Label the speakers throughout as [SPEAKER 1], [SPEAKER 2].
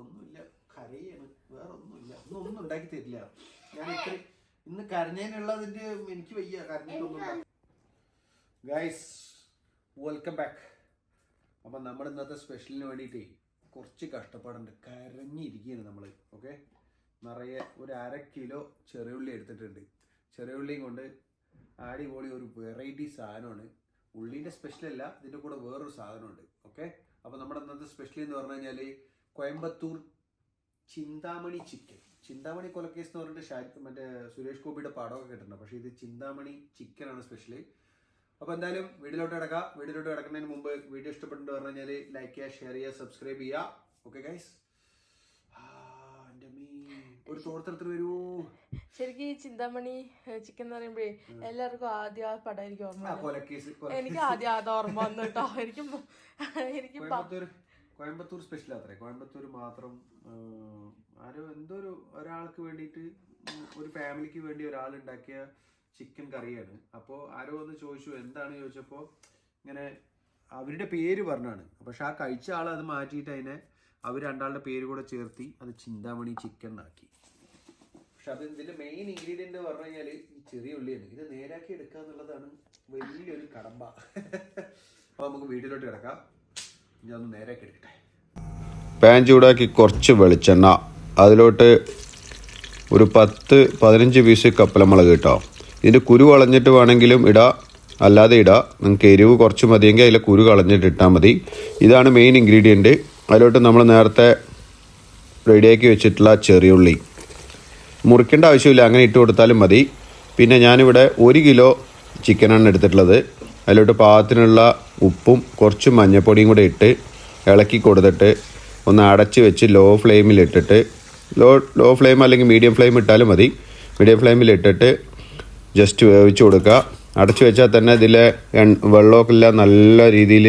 [SPEAKER 1] ഒന്നുമില്ല. കരയാണ്. വേറെ ഒന്നുമില്ല ഒന്നും ഒന്നും ഉണ്ടാക്കി തരില്ല. ഞാൻ ഇത്ര ഇന്ന് കരഞ്ഞതിനുള്ളതിന്റെ എനിക്ക് വയ്യ. കരഞ്ഞിട്ടൊന്നും ഗൈസ് വെൽക്കം ബാക്ക് അപ്പം നമ്മൾ ഇന്നത്തെ സ്പെഷ്യലിന് വേണ്ടിയിട്ടേ കുറച്ച് കഷ്ടപ്പാടുണ്ട്. കരഞ്ഞിരിക്കുകയാണ് നമ്മൾ ഓക്കെ നിറയെ ഒരു അര കിലോ ചെറിയുള്ളി എടുത്തിട്ടുണ്ട്. ചെറിയുള്ളിയും കൊണ്ട് അടിപൊളി ഒരു വെറൈറ്റി സാധനമാണ്. ഉള്ളീന്റെ സ്പെഷ്യലല്ല ഇതിന്റെ കൂടെ വേറൊരു സാധനമുണ്ട്. ഓക്കെ അപ്പോൾ നമ്മുടെ ഇന്നത്തെ സ്പെഷ്യലി എന്ന് പറഞ്ഞു കഴിഞ്ഞാൽ കോയമ്പത്തൂർ ചിന്താമണി ചിക്കൻ. ചിന്താമണി കൊലക്കേസ് എന്ന് പറഞ്ഞിട്ട് ഷാ മറ്റേ സുരേഷ് ഗോപിയുടെ പടമൊക്കെ കിട്ടുന്നുണ്ട് പക്ഷേ ഇത് ചിന്താമണി ചിക്കനാണ് സ്പെഷ്യൽ അപ്പോൾ എന്തായാലും വീഡിയോയിലോട്ട് കിടക്കാം. വീഡിയോയിലോട്ട് കിടക്കുന്നതിന് മുമ്പ് വീഡിയോ ഇഷ്ടപ്പെട്ടു പറഞ്ഞു കഴിഞ്ഞാൽ ലൈക്ക് ചെയ്യുക ഷെയർ ചെയ്യുക സബ്സ്ക്രൈബ് ചെയ്യുക. ഓക്കെ ഗൈസ് ഒരു തോർത്തരത്തിൽ വരൂ.
[SPEAKER 2] ശരിക്കും ഈ ചിന്താമണി ചിക്കൻ എന്ന് പറയുമ്പോഴേ എല്ലാവർക്കും ആദ്യം ആ
[SPEAKER 1] പടം
[SPEAKER 2] എനിക്ക്
[SPEAKER 1] ഓർമ്മ
[SPEAKER 2] എനിക്ക് ആദ്യം അത് ഓർമ്മ വന്നു കേട്ടോ എനിക്ക് എനിക്ക്
[SPEAKER 1] കോയമ്പത്തൂർ സ്പെഷ്യൽ അത്രേ കോയമ്പത്തൂർ മാത്രം ആരോ എന്തോ ഒരു ഒരാൾക്ക് വേണ്ടിയിട്ട് ഒരു ഫാമിലിക്ക് വേണ്ടി ഒരാൾ ഉണ്ടാക്കിയ ചിക്കൻ കറിയാണ്. അപ്പോൾ ആരോ ഒന്ന് ചോദിച്ചു എന്താണ്? ചോദിച്ചപ്പോൾ ഇങ്ങനെ അവരുടെ പേര് പറഞ്ഞാണ്. പക്ഷെ ആ കഴിച്ച ആൾ അത് മാറ്റിയിട്ട് അതിനെ അവർ രണ്ടാളുടെ പേര് കൂടെ ചേർത്തി അത് ചിന്താമണി ചിക്കൻ ആക്കി. പക്ഷെ അത് ഇതിന്റെ മെയിൻ ഇൻഗ്രീഡിയന്റ് പറഞ്ഞു കഴിഞ്ഞാൽ ഈ ചെറിയ ഉള്ളിയാണ് ഇത് നേരാക്കി എടുക്കുക എന്നുള്ളതാണ് വലിയൊരു കടമ്പ. അപ്പോൾ നമുക്ക് വീട്ടിലോട്ട് കിടക്കാം. ഞാൻ ഒന്ന് നേരാക്കി എടുക്കട്ടെ.
[SPEAKER 3] പാൻ ചൂടാക്കി കുറച്ച് വെളിച്ചെണ്ണ. അതിലോട്ട് ഒരു പത്ത് പതിനഞ്ച് പീസ് കപ്പലമുളക് കിട്ടോ ഇതിന്റെ കുരു കളഞ്ഞിട്ട് വേണമെങ്കിലും ഇടാ. അല്ലാതെ ഇടാ. നിങ്ങൾക്ക് എരിവ് കുറച്ച് മതിയെങ്കിൽ അതിലെ കുരു കളഞ്ഞിട്ട് ഇട്ടാൽ മതി. ഇതാണ് മെയിൻ ഇൻഗ്രീഡിയന്റ് അതിലോട്ട് നമ്മൾ നേരത്തെ റെഡിയാക്കി വെച്ചിട്ടുള്ള ചെറിയുള്ളി മുറിക്കേണ്ട ആവശ്യമില്ല. അങ്ങനെ ഇട്ട് കൊടുത്താലും മതി. പിന്നെ ഞാനിവിടെ ഒരു കിലോ ചിക്കനാണ് എടുത്തിട്ടുള്ളത്. അതിലോട്ട് പാകത്തിനുള്ള ഉപ്പും കുറച്ച് മഞ്ഞൾപ്പൊടിയും കൂടെ ഇട്ട് ഇളക്കി കൊടുത്തിട്ട് ഒന്ന് അടച്ച് വെച്ച് ലോ ഫ്ലെയിമിൽ ഇട്ടിട്ട് ലോ ലോ ഫ്ലെയിം അല്ലെങ്കിൽ മീഡിയം ഫ്ലെയിം ഇട്ടാലും മതി. മീഡിയം ഫ്ലെയിമിൽ ഇട്ടിട്ട് ജസ്റ്റ് വേവിച്ച് കൊടുക്കുക. അടച്ചു വെച്ചാൽ തന്നെ ഇതിലെ വെള്ളമൊക്കെ എല്ലാം നല്ല രീതിയിൽ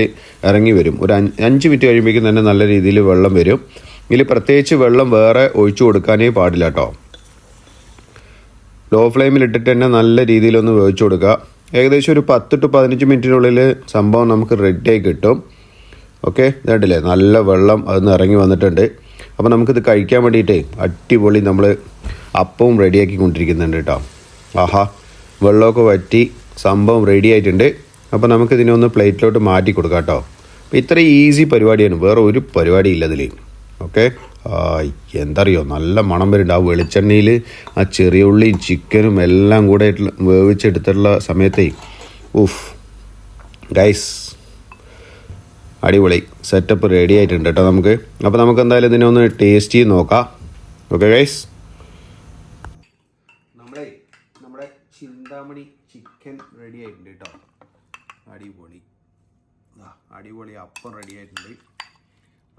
[SPEAKER 3] ഇറങ്ങി വരും. ഒരു അഞ്ച് മിനിറ്റ് കഴിയുമ്പോഴേക്കും തന്നെ നല്ല രീതിയിൽ വെള്ളം വരും. ഇതിൽ പ്രത്യേകിച്ച് വെള്ളം വേറെ ഒഴിച്ചു കൊടുക്കാനേ പാടില്ല കേട്ടോ. ലോ ഫ്ലെയിമിൽ ഇട്ടിട്ട് തന്നെ നല്ല രീതിയിലൊന്ന് വേവിച്ചു കൊടുക്കുക. ഏകദേശം ഒരു പത്ത് ടു പതിനഞ്ച് മിനിറ്റിനുള്ളിൽ സംഭവം നമുക്ക് റെഡിയായി കിട്ടും. ഓക്കെ ഇതായിട്ടില്ലേ നല്ല വെള്ളം അതിൽ ഇറങ്ങി വന്നിട്ടുണ്ട്. അപ്പോൾ നമുക്കിത് കഴിക്കാൻ വേണ്ടിയിട്ടേ അടിപൊളി നമ്മൾ അപ്പവും റെഡിയാക്കി കൊണ്ടിരിക്കുന്നുണ്ട് കേട്ടോ. ആഹാ. വെള്ളമൊക്കെ വറ്റി സംഭവം റെഡി ആയിട്ടുണ്ട്. അപ്പോൾ നമുക്കിതിനെ ഒന്ന് പ്ലേറ്റിലോട്ട് മാറ്റി കൊടുക്കാം കേട്ടോ. അപ്പോൾ ഇത്ര ഈസി പരിപാടിയാണ്. വേറെ ഒരു പരിപാടിയില്ല അതിൽ ഓക്കെ എന്തറിയോ നല്ല മണം വരുന്നുണ്ട്. ആ വെളിച്ചെണ്ണയിൽ ആ ചെറിയ ഉള്ളിയും ചിക്കനും എല്ലാം കൂടെ വേവിച്ചെടുത്തിട്ടുള്ള സമയത്തേ ഉഫ് ഗൈസ് അടിപൊളി സെറ്റപ്പ് റെഡി ആയിട്ടുണ്ട് കേട്ടോ നമുക്ക്. അപ്പോൾ നമുക്ക് എന്തായാലും ഇതിനെ ഒന്ന് ടേസ്റ്റ് ചെയ്ത് നോക്കാം. ഓക്കെ ഗൈസ്
[SPEAKER 1] നമ്മളെ നമ്മുടെ ചിന്താമണി ചിക്കൻ റെഡി ആയിട്ടുണ്ട് കേട്ടോ. അടിപൊളി. അടിപൊളി അപ്പം റെഡി ആയിട്ടുണ്ട്.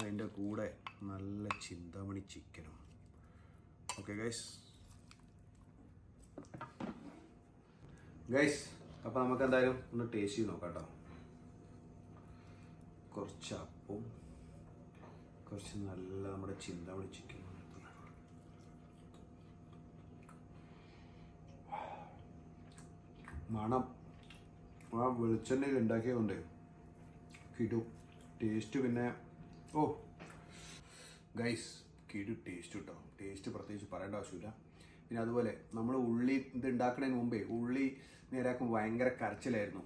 [SPEAKER 1] അതിന്റെ കൂടെ നല്ല ചിന്താമണി ചിക്കനും. ഓക്കെ ഗൈസ് ഗൈസ് അപ്പോൾ നമുക്ക് എന്തായാലും ഒന്ന് ടേസ്റ്റ് ചെയ്ത് നോക്കാം കേട്ടോ കുറച്ച് അപ്പം കുറച്ച് നല്ല നമ്മുടെ ചിന്താമണി ചിക്കനും മണം. ആ വെളിച്ചെണ്ണയിൽ ഉണ്ടാക്കിയതുകൊണ്ട് കിടു. ടേസ്റ്റ് പിന്നെ ഓ. ഗൈസ് കിടു ടേസ്റ്റ് കേട്ടോ ടേസ്റ്റ് പ്രത്യേകിച്ച് പറയേണ്ട ആവശ്യമില്ല. പിന്നെ അതുപോലെ നമ്മൾ ഉള്ളി ഇത് ഉണ്ടാക്കുന്നതിന് മുമ്പേ ഉള്ളി നേരാക്കും ഭയങ്കര കരച്ചിലായിരുന്നു.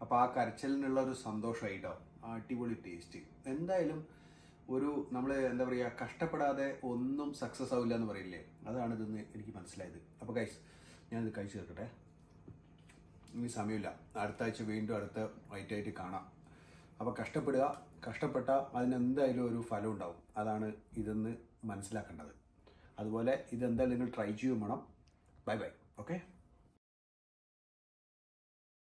[SPEAKER 1] അപ്പോൾ ആ കരച്ചിലിനുള്ള ഒരു സന്തോഷമായി കേട്ടോ അടിപൊളി ടേസ്റ്റ് എന്തായാലും ഒരു നമ്മൾ എന്താ പറയുക കഷ്ടപ്പെടാതെ ഒന്നും സക്സസ് ആവില്ല എന്ന് പറയില്ലേ? അതാണ് ഇതെന്ന് എനിക്ക് മനസ്സിലായത്. അപ്പോൾ ഗൈസ് ഞാനിത് കഴിച്ചു തീർക്കട്ടെ. ഇനി സമയമില്ല. അടുത്ത ആഴ്ച വീണ്ടും അടുത്ത വൈറ്റായിട്ട് കാണാം. അപ്പോൾ കഷ്ടപ്പെടുക കഷ്ടപ്പെട്ട അതിനെന്തായാലും ഒരു ഫലം ഉണ്ടാവും. അതാണ് ഇതെന്ന് മനസ്സിലാക്കേണ്ടത്. അതുപോലെ ഇതെന്തായാലും നിങ്ങൾ ട്രൈ ചെയ്യും വേണം. Bye bye okay